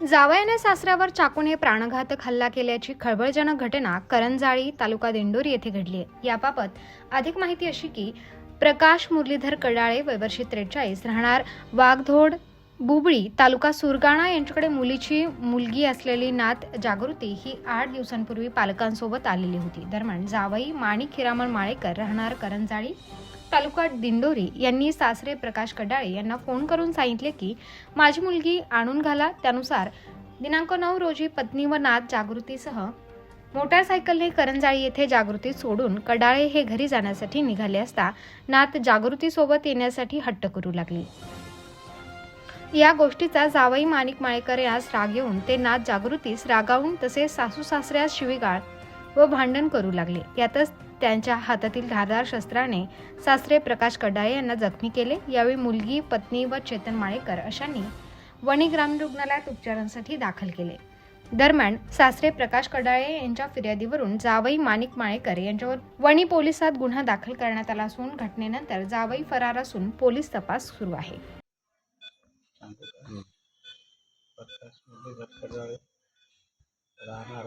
जावयाने सासऱ्यावर चाकूने प्राणघातक हल्ला केल्याची खळबळजनक घटना करंजाळी तालुका दिंडोरी येथे घडली आहे. याबाबत अधिक माहिती अशी की प्रकाश मुरलीधर कडाळे वयवर्षी त्रेचाळीस राहणार वाघधोड बुबळी तालुका सुरगाणा यांच्याकडे मुलीची मुलगी असलेली नात जागृती ही आठ दिवसांपूर्वी पालकांसोबत आलेली होती. दरम्यान जावई माणिक हिरामण माळेकर राहणार करंजाळी तालुका दिंडोरी यांनी सासरे प्रकाश कडाळे यांना फोन करून सांगितले की माझी मुलगी आणून घाला. त्यानुसार दिनांक नऊ रोजी पत्नी व नात जागृतीसह मोटारसायकलने करंजाळी येथे जागृती सोडून कडाळे हे घरी जाण्यासाठी निघाले असता नात जागृतीसोबत येण्यासाठी हट्ट करू लागली. या गोष्टीचा जावई माणिक माळेकर यास राग येऊन ते नात जागृतीस रागावून तसेच सासू सासऱ्यास शिवीगाळ व भांडण करू लागले. यातच त्यांच्या हातातील धारदार शस्त्राने सासरे प्रकाश कडाळे यांना जखमी केले. यावेळी मुलगी पत्नी व चेतन माळेकर अशांनी वणी ग्रामीण रुग्णालयात उपचारांसाठी दाखल केले. दरम्यान सासरे प्रकाश कडाळे यांच्या फिर्यादीवरून जावई माणिक माळेकर यांच्यावर वणी पोलिसात गुन्हा दाखल करण्यात आला असून घटनेनंतर जावई फरार असून पोलीस तपास सुरू आहे. राहणार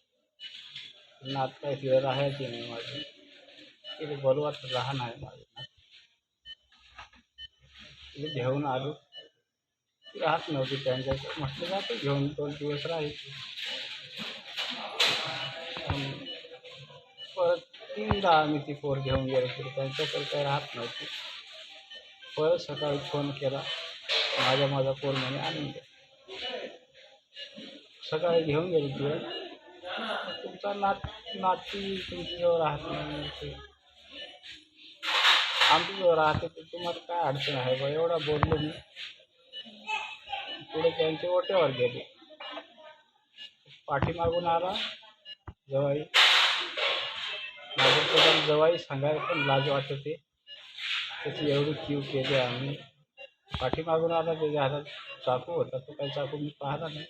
नात काय तिला राहायची नाही माझी तिला बरोबर लहान आहे घेऊन आलो। ती राहत नव्हती त्यांच्याकडे म्हटलं जाते घेऊन दोन दिवस राहायची परत तीनदा आम्ही ती पोर घेऊन गेलो तरी त्यांच्याकडे काही राहत नव्हती परत सकाळी फ़ोन केला माझ्या माझा पोर म्हणे आणून सकाळी घेऊन गेली तुमचा नात नाती तुमच्याजवळ राहत नाही ते आमच्याजवळ राहते तर तुम्हाला काय अडचण आहे बा? एवढा बोललो मी. पुढे त्यांचे ओटेवर गेले. पाठीमागून आला. जवाई. माझ्याकडून जवाई सांगायला पण लाज वाटते त्याची एवढी क्यू केली आम्ही. पाठीमागून आला त्याच्या हातात चाकू होता. तो काही चाकू मी पाहिला नाही.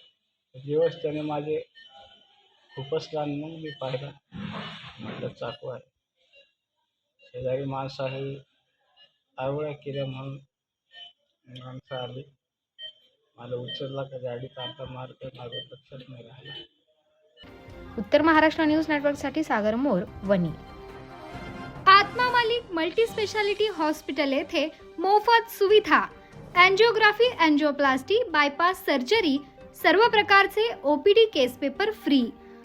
दिवस त्याने माझे खूपच लहान मग मी पाहिला. म्हटलं चाकू आहे. शेजारी माणसं आहे. आवळ्या केल्या म्हणून माणसं आली. मला उचलला का गाडी काढता मारते माझं लक्षात नाही राहिलं. उत्तर महाराष्ट्र न्यूज नेटवर्कसाठी Sagar More Wani. Atma Malik multi speciality hospital येथे मोफत सुविधा. अँजिओग्राफी अँजिओप्लास्टी बायपास सर्जरी सर्व प्रकारचे OPD case paper free.